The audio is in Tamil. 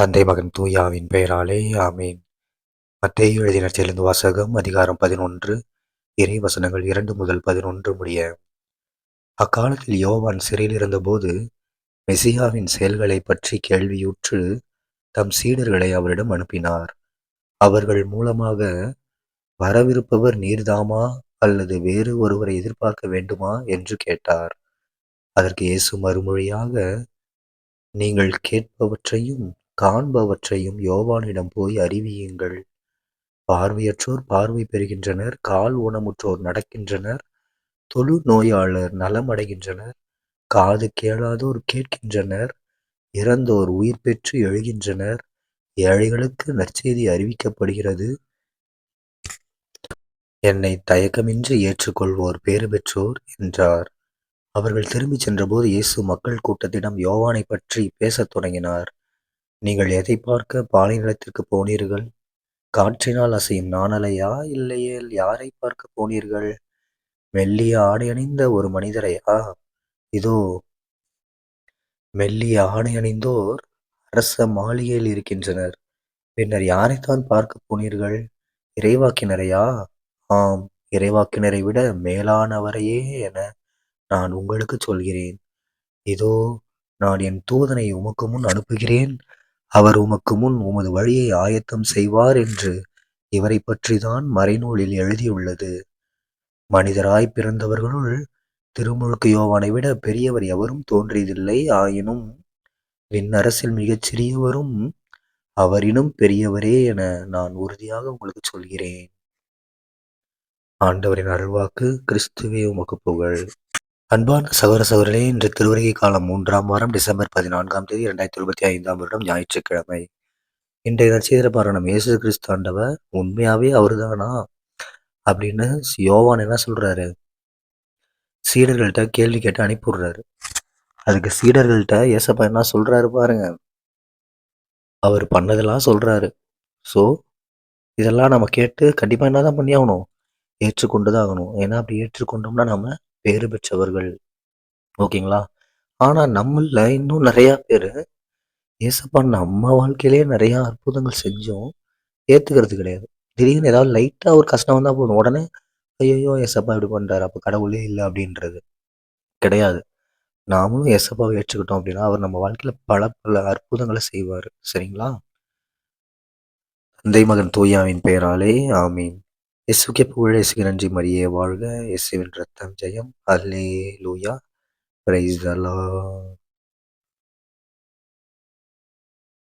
தந்தை மகன் தூயாவின் பெயராலே ஆமீன். மத்தேயு எழுதின செலுந்து வாசகம் அதிகாரம் பதினொன்று இறை வசனங்கள் இரண்டு முதல் பதினொன்று முடிய. அக்காலத்தில் யோவான் சிறையில் இருந்தபோது மெசியாவின் செயல்களை பற்றி கேள்வியுற்று தம் சீடர்களை அவரிடம் அனுப்பினார். அவர்கள் மூலமாக வரவிருப்பவர் நீர்தாமா அல்லது வேறு ஒருவரை எதிர்பார்க்க வேண்டுமா? என்று கேட்டார். அதற்கு இயேசு மறுமொழியாக நீங்கள் கேட்பவற்றையும் காண்பவற்றையும் யோவானிடம் போய் அறிவியுங்கள். பார்வையற்றோர் பார்வை பெறுகின்றனர் கால் ஊனமுற்றோர் நடக்கின்றனர் தொழு நோயாளர் நலமடைகின்றனர் காது கேளாதோர் கேட்கின்றனர் இறந்தோர் உயிர் பெற்று எழுகின்றனர் ஏழைகளுக்கு நற்செய்தி அறிவிக்கப்படுகிறது. என்னை தயக்கமின்றி ஏற்றுக்கொள்வோர் பேறு பெற்றோர் என்றார். அவர்கள் திரும்பிச் சென்றபோது இயேசு மக்கள் கூட்டத்திடம் யோவானை பற்றி பேசத் தொடங்கினார். நீங்கள் எதை பார்க்க பாலை நிலத்திற்கு போனீர்கள்? காற்றினால் அசையும் நாணலையா? இல்லையேல் யாரை பார்க்க போனீர்கள்? மெல்லிய ஆடை அணிந்த ஒரு மனிதரையா? இதோ மெல்லிய ஆடை அணிந்தோர் அரச மாளிகையில் இருக்கின்றனர். பின்னர் யாரைத்தான் பார்க்க போனீர்கள்? இறைவாக்கினரையா? ஆம் இறைவாக்கினரை விட மேலானவரையே என நான் உங்களுக்கு சொல்கிறேன். இதோ நான் என் தூதனை உமக்கு முன் அனுப்புகிறேன். அவர் உமக்கு முன் உமது வழியை ஆயத்தம் செய்வார் என்று இவரை பற்றிதான் மறைநூலில் எழுதியுள்ளது. மனிதராய் பிறந்தவர்களுள் திருமுழுக்கு யோவானை விட பெரியவர் எவரும் தோன்றியதில்லை ஆயினும் விண்ணரசில் மிகச் சிறியவரும் அவரினும் பெரியவரே என நான் உறுதியாக உங்களுக்கு சொல்கிறேன். ஆண்டவரின் அருள்வாக்கு கிறிஸ்துவே உமக்கு புகழ். அன்பான சகோர சகோதரே இன்று திருவருகை காலம் மூன்றாம் வாரம் டிசம்பர் பதினான்காம் தேதி இரண்டாயிரத்தி இருபத்தி ஐந்தாம் வருடம் ஞாயிற்றுக்கிழமை. இன்றைய நட்சத்திர பாரணம் இயேசு கிறிஸ்து ஆண்டவர் உண்மையாவே அவருதானா? அப்படின்னு யோவான் என்ன சொல்றாரு? சீடர்கள்ட்ட கேள்வி கேட்டு அனுப்பிவிடுறாரு. அதுக்கு சீடர்கள்ட்ட ஏசப்பா என்ன சொல்றாரு பாருங்க. அவர் பண்ணதெல்லாம் சொல்றாரு. ஸோ இதெல்லாம் நம்ம கேட்டு கண்டிப்பாக என்னதான் பண்ணி ஆகணும் ஏற்றுக்கொண்டு தான் ஆகணும். ஏன்னா அப்படி ஏற்றுக்கொண்டோம்னா நம்ம பேறு பெற்றவர்கள். ஓகேங்களா? ஆனால் நம்மள இன்னும் நிறையா பேர் ஏசப்பா நம்ம வாழ்க்கையிலேயே நிறையா அற்புதங்கள் செஞ்சோம். ஏற்றுக்கிறது கிடையாது. திடீர்னு ஏதாவது லைட்டாக ஒரு கஷ்டம் வந்தால் போதும். உடனே ஐயோ ஏசப்பா இப்படி பண்ணுறாரு அப்போ கடவுளே இல்லை அப்படின்றது கிடையாது. நாமளும் ஏசப்பாவை ஏற்றுக்கிட்டோம் அப்படின்னா அவர் நம்ம வாழ்க்கையில் பல பல அற்புதங்களை செய்வார். சரிங்களா? தந்தை மகன் தூயாவின் பெயராலே ஆமீன். இயேசுக்கே புகழ் இயேசுக்கு நன்றி மரியே வாழ்க. இயேசுவின் ரத்தம் ஜெயம். அல்லே லூயா பிரைஸ் த